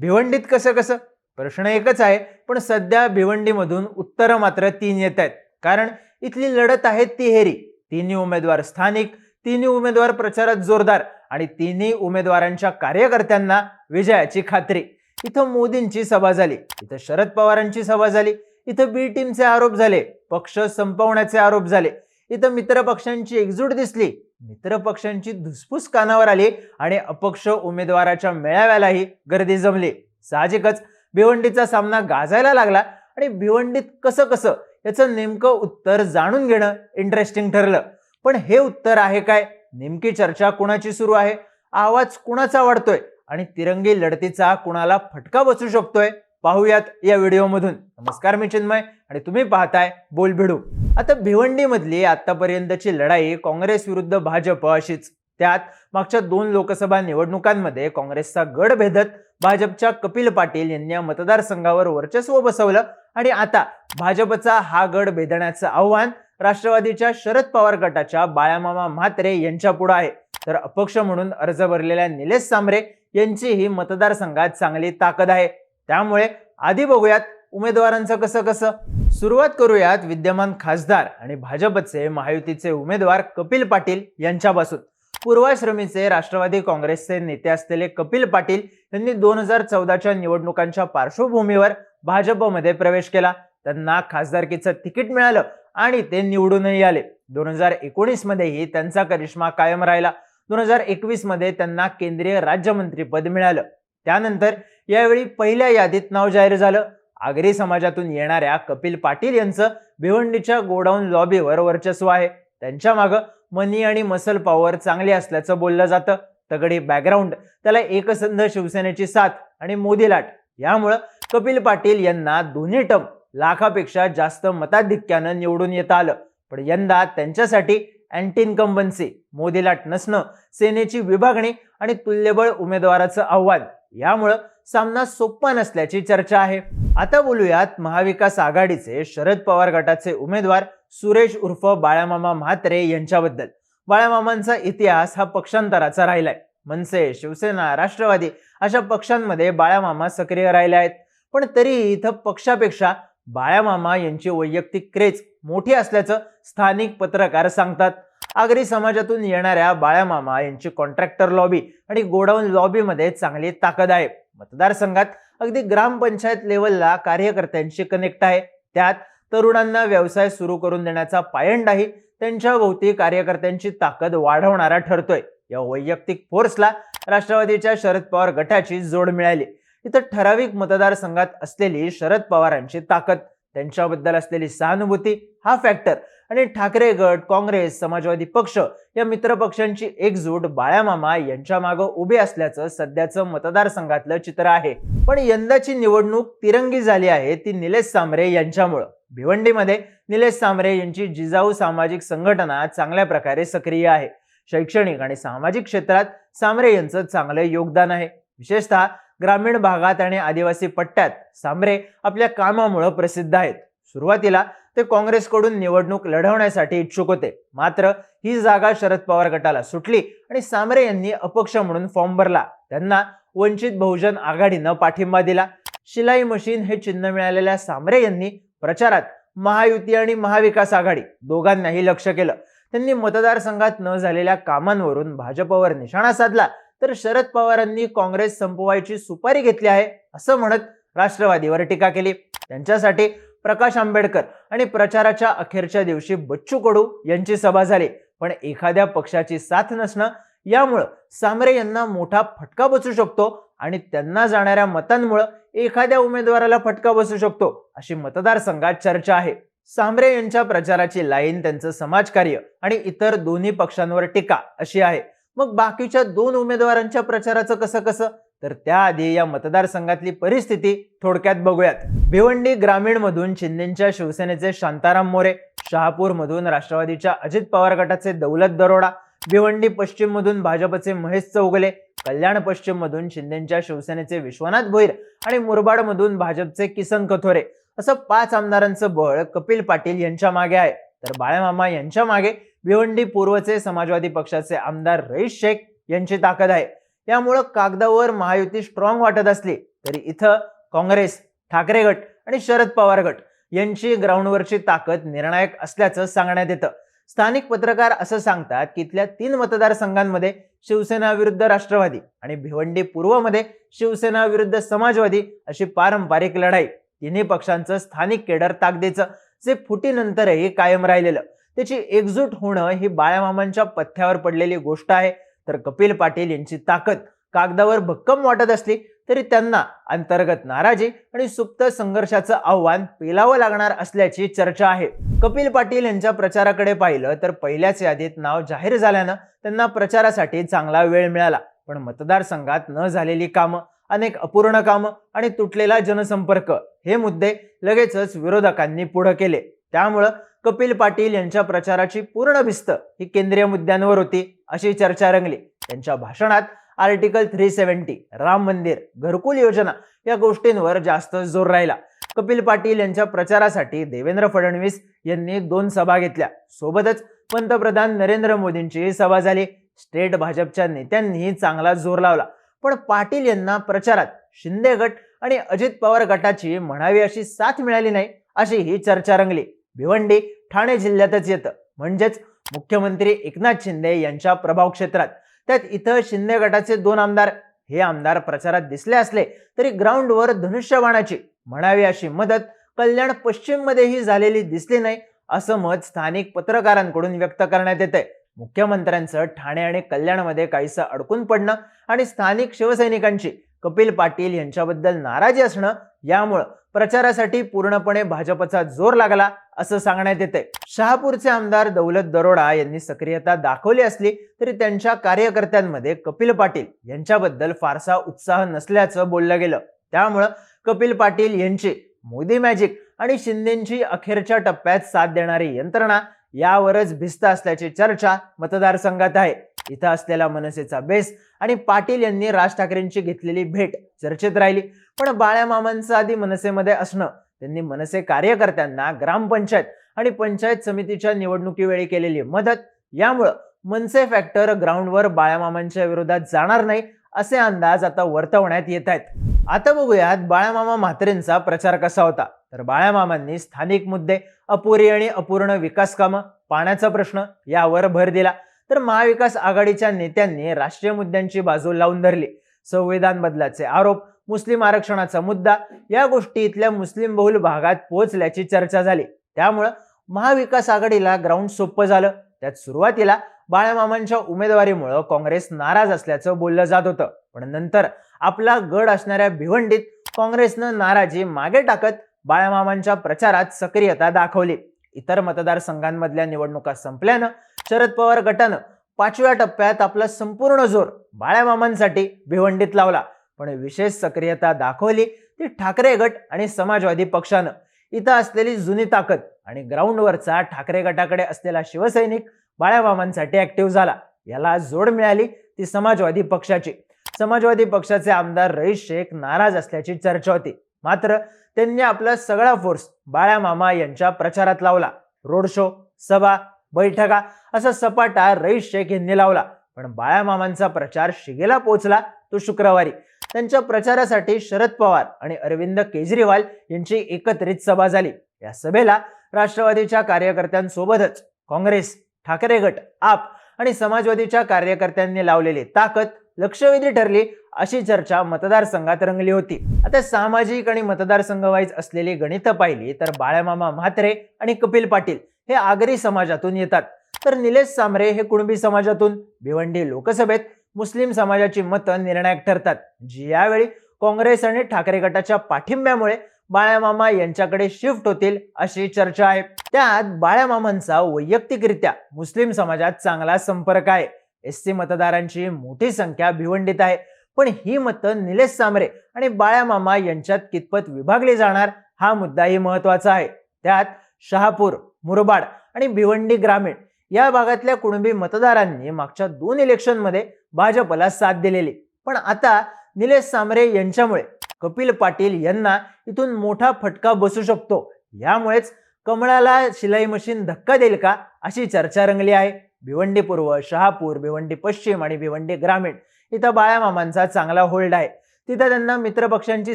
भिवंडीत कसं कसं? प्रश्न एकच आहे पण सध्या भिवंडीमधून उत्तरं मात्र तीन येत आहेत. कारण इथली लढत आहे तिहेरी. तिन्ही उमेदवार स्थानिक तिन्ही उमेदवार प्रचारात जोरदार आणि तिन्ही उमेदवारांच्या कार्यकर्त्यांना विजयाची खात्री. इथं मोदींची सभा झाली इथं शरद पवारांची सभा झाली इथं बी टीमचे आरोप झाले पक्ष संपवण्याचे आरोप झाले. इथं मित्रपक्षांची एकजूट दिसली मित्रपक्षांची धुसफूस कानावर आली आणि अपक्ष उमेदवाराच्या मेळाव्यालाही गर्दी जमली. साहजिकच भिवंडीचा सामना गाजायला लागला आणि भिवंडीत कसं कसं याचं नेमकं उत्तर जाणून घेणं इंटरेस्टिंग ठरलं. पण हे उत्तर आहे काय? नेमकी चर्चा कुणाची सुरू आहे? आवाज कुणाचा वाढतोय? आणि तिरंगी लढतीचा कुणाला फटका बसू शकतोय? पाहूयात या व्हिडिओमधून. नमस्कार मी चिन्मय आणि तुम्ही पाहताय बोल भिडू. आता भिवंडीमधली आतापर्यंतची लढाई काँग्रेस विरुद्ध भाजप अशीच. त्यात मागच्या दोन लोकसभा निवडणुकांमध्ये काँग्रेसचा गड भेदत भाजपच्या कपिल पाटील यांनी या मतदारसंघावर वर्चस्व बसवलं आणि आता भाजपचा हा गड भेदण्याचं आव्हान राष्ट्रवादीच्या शरद पवार गटाच्या बाळामामा म्हात्रे यांच्या पुढे आहे. तर अपक्ष म्हणून अर्ज भरलेल्या निलेश सांबरे यांचीही मतदारसंघात चांगली ताकद आहे. त्यामुळे आधी बघूयात उमेदवारांचं कसं कसं. सुरुवात करूयात विद्यमान खासदार आणि भाजपचे महायुतीचे उमेदवार कपिल पाटील यांच्यापासून. पूर्वाश्रमीचे राष्ट्रवादी काँग्रेसचे नेते असलेले कपिल पाटील यांनी दोन हजार चौदाच्या निवडणुकांच्या पार्श्वभूमीवर भाजपमध्ये प्रवेश केला. त्यांना खासदारकीचं तिकीट मिळालं आणि ते निवडूनही आले. दोन हजार एकोणीस मध्येही त्यांचा करिश्मा कायम राहिला. दोन हजार एकवीसमध्ये त्यांना केंद्रीय राज्यमंत्रीपद मिळालं. त्यानंतर यावेळी पहिल्या यादीत नाव जाहीर झालं. आगरी समाजातून येणाऱ्या कपिल पाटील यांचं भिवंडीच्या गोडाऊन लॉबीवर वर्चस्व आहे. त्यांच्या मागं मनी आणि मसल पॉवर चांगली असल्याचं बोललं जातं. तगडी बॅकग्राऊंड त्याला एकसंध शिवसेनेची साथ आणि मोदी लाट. यामुळं कपिल पाटील यांना दोन्ही टम लाखापेक्षा जास्त मताधिक्यानं निवडून येता आलं. पण यंदा त्यांच्यासाठी अँटी इन्कम्बन्सी मोदी लाट नसणं सेनेची विभागणी आणि तुल्यबळ उमेदवाराचं आव्हान. यामुळं सामना सोपा नसल्याची चर्चा आहे. आता बोलूयात महाविकास आघाडीचे शरद पवार गटाचे उमेदवार सुरेश उर्फ बाळामामा म्हात्रे यांच्याबद्दल. बाळामामांचा इतिहास हा पक्षांतराचा राहिलाय. मनसे शिवसेना राष्ट्रवादी अशा पक्षांमध्ये बाळामामा सक्रिय राहिले आहेत. पण तरीही इथं पक्षापेक्षा बाळामामा यांची वैयक्तिक क्रेज मोठी असल्याचं स्थानिक पत्रकार सांगतात. आगरी समाजातून येणाऱ्या बाळामामा यांची कॉन्ट्रॅक्टर लॉबी आणि गोडाऊन लॉबीमध्ये चांगली ताकद आहे. मतदारसंघात अगदी ग्रामपंचायत लेवलला कार्यकर्त्यांशी कनेक्ट आहे. त्यात तरुणांना व्यवसाय सुरू करून देण्याचा पायंडाही त्यांच्या भोवती कार्यकर्त्यांची ताकद वाढवणारा ठरतोय. या वैयक्तिक फोर्सला राष्ट्रवादीच्या शरद पवार गटाची जोड मिळाली. इथं ठराविक मतदारसंघात असलेली शरद पवारांची ताकद त्यांच्याबद्दल असलेली सहानुभूती हा फॅक्टर आणि ठाकरे गट काँग्रेस समाजवादी पक्ष या मित्र पक्षांची एकजूट बाळामामा यांच्या मागे उभे असल्याचं सध्याचं मतदारसंघातलं चित्र आहे. पण यंदाची निवडणूक तिरंगी झाली आहे ती निलेश सांबरे यांच्यामुळं. भिवंडीमध्ये निलेश सांबरे यांची जिजाऊ सामाजिक संघटना चांगल्या प्रकारे सक्रिय आहे. शैक्षणिक आणि सामाजिक क्षेत्रात सांबरे यांचं चांगलं योगदान आहे. विशेषतः ग्रामीण भागात आणि आदिवासी पट्ट्यात सांबरे आपल्या कामामुळे प्रसिद्ध आहेत. सुरुवातीला ते काँग्रेसकडून निवडणूक लढवण्यासाठी इच्छुक होते. मात्र ही जागा शरद पवार गटाला सुटली आणि सामरे यांनी अपक्ष म्हणून फॉर्म भरला. त्यांना वंचित बहुजन आघाडीनं पाठिंबा दिला. शिलाई मशीन हे चिन्ह मिळालेल्या सामरे यांनी प्रचारात महायुती आणि महाविकास आघाडी दोघांनाही लक्ष केलं. त्यांनी मतदारसंघात न झालेल्या कामांवरून भाजपवर निशाणा साधला. तर शरद पवारांनी काँग्रेस संपवायची सुपारी घेतली आहे असं म्हणत राष्ट्रवादीवर टीका केली. त्यांच्यासाठी प्रकाश आंबेडकर आणि प्रचाराच्या अखेरच्या दिवशी बच्चू कडू यांची सभा झाली. पण एखाद्या पक्षाची साथ नसणं यामुळं सामरे यांना मोठा फटका बसू शकतो आणि त्यांना जाणाऱ्या मतांमुळं एखाद्या उमेदवाराला फटका बसू शकतो अशी मतदारसंघात चर्चा आहे. सामरे यांच्या प्रचाराची लाईन त्यांचं समाजकार्य आणि इतर दोन्ही पक्षांवर टीका अशी आहे. मग बाकीच्या दोन उमेदवारांच्या प्रचाराचं कसं कसं? तर त्याआधी या मतदारसंघातली परिस्थिती थोडक्यात बघूयात. भिवंडी ग्रामीणमधून शिंदेच्या शिवसेनेचे शांताराम मोरे शहापूरमधून राष्ट्रवादीच्या अजित पवार गटाचे दौलत दरोडा भिवंडी पश्चिममधून भाजपचे महेश चौगले कल्याण पश्चिममधून शिंदेच्या शिवसेनेचे विश्वनाथ भोईर आणि मुरबाडमधून भाजपचे किसन कथोरे असं पाच आमदारांचं बळ कपिल पाटील यांच्या मागे आहे. तर बाळमामा यांच्या मागे भिवंडी पूर्वचे समाजवादी पक्षाचे आमदार रईस शेख यांची ताकद आहे. त्यामुळं कागदावर महायुती स्ट्रॉंग वाटत असली तरी इथं काँग्रेस ठाकरे गट आणि शरद पवार गट यांची ग्राउंडवरची ताकद निर्णायक असल्याचं सांगण्यात येतं. स्थानिक पत्रकार असं सांगतात की इथल्या तीन मतदारसंघांमध्ये शिवसेना विरुद्ध राष्ट्रवादी आणि भिवंडी पूर्वमध्ये शिवसेना विरुद्ध समाजवादी अशी पारंपरिक लढाई तिन्ही पक्षांचं स्थानिक केडर ताकदीचं जे फुटीनंतरही कायम राहिलेलं. त्याची एकजूट होणं ही बाळामामांच्या पथ्यावर पडलेली गोष्ट आहे. तर कपिल पाटील यांची ताकद कागदावर भक्कम वाटत असली तरी त्यांना अंतर्गत नाराजी आणि सुप्त संघर्षाचं आव्हान पेलावं लागणार असल्याची चर्चा आहे. कपिल पाटील यांच्या प्रचाराकडे पाहिलं तर पहिल्याच यादीत नाव जाहीर झाल्यानं त्यांना प्रचारासाठी चांगला वेळ मिळाला. पण मतदारसंघात न झालेली कामं अनेक अपूर्ण कामं आणि तुटलेला जनसंपर्क हे मुद्दे लगेचच विरोधकांनी पुढे केले. त्यामुळं कपिल पाटील यांच्या प्रचाराची पूर्ण भिस्त ही केंद्रीय मुद्द्यांवर होती अशी चर्चा रंगली. त्यांच्या भाषणात आर्टिकल थ्री सेव्हन्टी राम मंदिर घरकुल योजना या गोष्टींवर जास्त जोर राहिला. कपिल पाटील यांच्या प्रचारासाठी देवेंद्र फडणवीस यांनी दोन सभा घेतल्या. सोबतच पंतप्रधान नरेंद्र मोदींची सभा झाली. स्टेट भाजपच्या नेत्यांनी चांगला जोर लावला. पण पाटील यांना प्रचारात शिंदे गट आणि अजित पवार गटाची म्हणावी अशी साथ मिळाली नाही अशी ही चर्चा रंगली. भिवंडी ठाणे जिल्ह्यातच येतं. म्हणजेच मुख्यमंत्री एकनाथ शिंदे यांच्या प्रभाव क्षेत्रात त्यात इथं शिंदे गटाचे दोन आमदार हे आमदार प्रचारात दिसले असले तरी ग्राउंडवर धनुष्यबाणाची म्हणावी अशी मदत कल्याण पश्चिममध्येही झालेली दिसली नाही असं मत स्थानिक पत्रकारांकडून व्यक्त करण्यात येत आहे मुख्यमंत्र्यांचं ठाणे आणि कल्याणमध्ये काहीसं अडकून पडणं आणि स्थानिक शिवसैनिकांची कपिल पाटील यांच्याबद्दल नाराजी असणं यामुळं प्रचारासाठी पूर्णपणे भाजपचा जोर लागला असं सांगण्यात येते शहापूरचे आमदार दौलत दरोडा यांनी सक्रियता दाखवली असली तरी त्यांच्या कार्यकर्त्यांमध्ये कपिल पाटील यांच्याबद्दल फारसा उत्साह नसल्याचं बोललं गेलं. त्यामुळं कपिल पाटील यांची मोदी मॅजिक आणि शिंदेची अखेरच्या टप्प्यात साथ देणारी यंत्रणा यावरच भिस्त असल्याची चर्चा मतदारसंघात आहे. इथं असलेला मनसेचा बेस आणि पाटील यांनी राज ठाकरेंची घेतलेली भेट चर्चेत राहिली. पण बाळ्या मामांचं आधी मनसेमध्ये असणं त्यांनी मनसे कार्यकर्त्यांना ग्रामपंचायत आणि पंचायत समितीच्या निवडणुकीवेळी केलेली मदत. यामुळं मनसे फॅक्टर ग्राउंडवर बाळामामांच्या विरोधात जाणार नाही असे अंदाज आता वर्तवण्यात येत आहेत. आता बघूयात बाळामामा म्हात्रेंचा प्रचार कसा होता? तर बाळामामांनी स्थानिक मुद्दे अपुरी आणि अपूर्ण विकास कामं पाण्याचा प्रश्न यावर भर दिला. तर महाविकास आघाडीच्या नेत्यांनी राष्ट्रीय मुद्द्यांची बाजू लावून धरली. संविधान बदलाचे आरोप मुस्लिम आरक्षणाचा मुद्दा या गोष्टी इथल्या मुस्लिम बहुल भागात पोहोचल्याची चर्चा झाली. त्यामुळं महाविकास आघाडीला ग्राउंड सोपं झालं. त्यात सुरुवातीला बाळ्यामामांच्या उमेदवारीमुळं काँग्रेस नाराज असल्याचं बोललं जात होतं. पण नंतर आपला गड असणाऱ्या भिवंडीत काँग्रेसनं नाराजी मागे टाकत बाळ्यामामांच्या प्रचारात सक्रियता दाखवली. इतर मतदारसंघांमधल्या निवडणुका संपल्यानं शरद पवार गटानं पाचव्या टप्प्यात आपला संपूर्ण जोर बाळ्यामामांसाठी भिवंडीत लावला. पण विशेष सक्रियता दाखवली ती ठाकरे गट आणि समाजवादी पक्षानं. इथं असलेली जुनी ताकद आणि ग्राउंडवरचा ठाकरे गटाकडे असलेला शिवसैनिक बाळामामांसाठी ऍक्टिव्ह झाला. याला जोड मिळाली ती समाजवादी पक्षाची. समाजवादी पक्षाचे आमदार रईस शेख नाराज असल्याची चर्चा होती. मात्र त्यांनी आपला सगळा फोर्स बाळामामा यांच्या प्रचारात लावला. रोड शो सभा बैठका असा सपाटा रईस शेख यांनी लावला. पण बाळामामांचा प्रचार शिगेला पोहोचला तो शुक्रवारी. त्यांच्या प्रचारासाठी शरद पवार आणि अरविंद केजरीवाल यांची एकत्रित सभा झाली. या सभेला राष्ट्रवादीच्या कार्यकर्त्यांसोबतच काँग्रेस ठाकरे गट आप आणि समाजवादीच्या कार्यकर्त्यांनी लावलेली ताकद लक्षवेधी ठरली अशी चर्चा मतदारसंघात रंगली होती. आता सामाजिक आणि मतदारसंघ वाईज असलेली गणितं पाहिली तर बाळामामा म्हात्रे आणि कपिल पाटील हे आगरी समाजातून येतात. तर निलेश सामरे हे कुणबी समाजातून? भिवंडी लोकसभेत मुस्लिम समाजाची मतं निर्णायक ठरतात. जी यावेळी काँग्रेस आणि ठाकरे गटाच्या पाठिंब्यामुळे बाळ्यामामा यांच्याकडे शिफ्ट होतील अशी चर्चा आहे. त्यात बाळ्यामामांचा वैयक्तिकरित्या मुस्लिम समाजात चांगला संपर्क आहे. एस सी मतदारांची मोठी संख्या भिवंडीत आहे. पण ही मतं निलेश सामरे आणि बाळ्यामामा यांच्यात कितपत विभागली जाणार हा मुद्दाही महत्त्वाचा आहे. त्यात शहापूर मुरबाड आणि भिवंडी ग्रामीण या भागातल्या कुणबी मतदारांनी मागच्या दोन इलेक्शनमध्ये भाजपला साथ दिलेली. पण आता निलेश सामरे यांच्यामुळे कपिल पाटील यांना इथून मोठा फटका बसू शकतो. यामुळेच कमळाला शिलाई मशीन धक्का देईल का अशी चर्चा रंगली आहे. भिवंडी पूर्व शहापूर भिवंडी पश्चिम आणि भिवंडी ग्रामीण इथं बाळामामांचा चांगला होल्ड आहे. तिथं त्यांना मित्रपक्षांची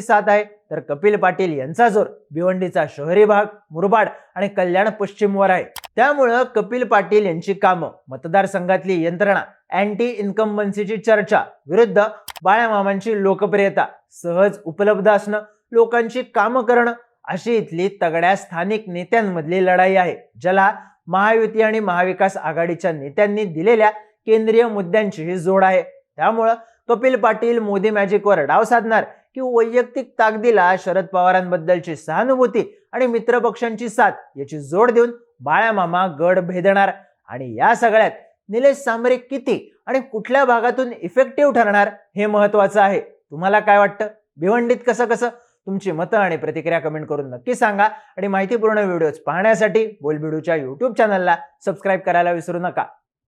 साथ आहे. तर कपिल पाटील यांचा जोर भिवंडीचा शहरी भाग मुरबाड आणि कल्याण पश्चिमवर आहे. त्यामुळं कपिल पाटील यांची कामं मतदारसंघातली यंत्रणा अँटी इन्कम्बन्सीची चर्चा विरुद्ध बाळ्यामामांची लोकप्रियता सहज उपलब्ध असणं लोकांची कामं करणं अशी इथली तगड्या स्थानिक नेत्यांमधली लढाई आहे ज्याला महायुती आणि महाविकास आघाडीच्या नेत्यांनी दिलेल्या केंद्रीय मुद्द्यांची ही जोड आहे. त्यामुळं कपिल पाटील मोदी मॅजिकवर डाव साधणार की वैयक्तिक ताकदीला शरद पवारांबद्दलची सहानुभूती आणि मित्रपक्षांची साथ याची जोड देऊन बाळामामा गड भेदणार आणि या सगळ्यात निलेश सांबरे किती आणि कुठल्या भागातून इफेक्टिव्ह ठरणार हे महत्वाचं आहे. तुम्हाला काय वाटतं? भिवंडीत कसं कसं? तुमची मतं आणि प्रतिक्रिया कमेंट करून नक्की सांगा आणि माहितीपूर्ण व्हिडिओज पाहण्यासाठी बोलबिडूच्या यूट्यूब चॅनलला सबस्क्राईब करायला विसरू नका.